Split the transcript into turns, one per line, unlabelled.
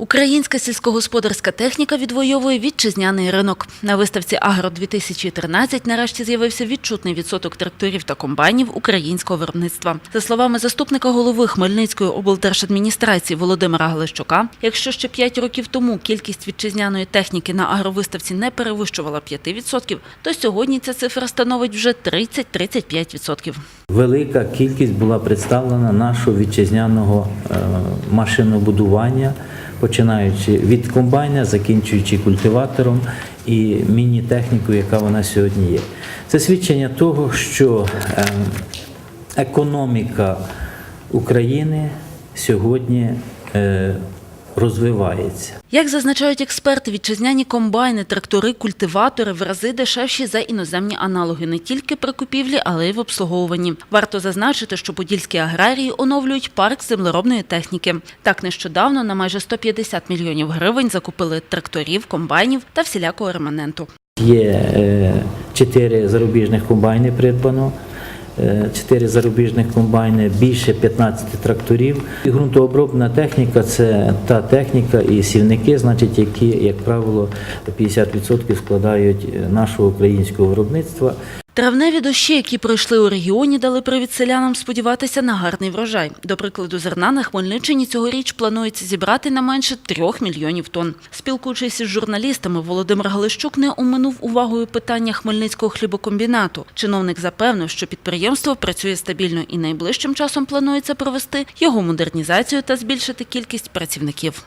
Українська сільськогосподарська техніка відвоює вітчизняний ринок. На виставці Агро-2013 нарешті з'явився відчутний відсоток тракторів та комбайнів українського виробництва. За словами заступника голови Хмельницької облдержадміністрації Володимира Галищука, якщо ще 5 років тому кількість вітчизняної техніки на агровиставці не перевищувала 5%, то сьогодні ця цифра становить вже 30-35%.
Велика кількість була представлена нашого вітчизняного е, машинобудування, починаючи від комбайна, закінчуючи культиватором і міні-технікою, яка вона сьогодні є. Це свідчення того, що е, економіка України сьогодні е, розвивається.
Як зазначають експерти, вітчизняні комбайни, трактори, культиватори в рази дешевші за іноземні аналоги не тільки при купівлі, але й в обслуговуванні. Варто зазначити, що подільські аграрії оновлюють парк землеробної техніки. Так нещодавно на майже 150 мільйонів гривень закупили тракторів, комбайнів та всілякого реманенту.
Є е, чотири зарубіжних комбайни придбано. Е, Чотири зарубіжних комбайни, більше 15 тракторів. І ґрунтообробна техніка це та техніка і сівники, значить, які, як правило, 50% складають е, нашого українського виробництва.
Травневі дощі, які пройшли у регіоні, дали привід селянам сподіватися на гарний врожай. До прикладу, зерна на Хмельниччині цьогоріч планується зібрати на менше трьох мільйонів тонн. Спілкуючись із журналістами, Володимир Галищук не оминув увагою питання Хмельницького хлібокомбінату. Чиновник запевнив, що підприємство працює стабільно і найближчим часом планується провести його модернізацію та збільшити кількість працівників.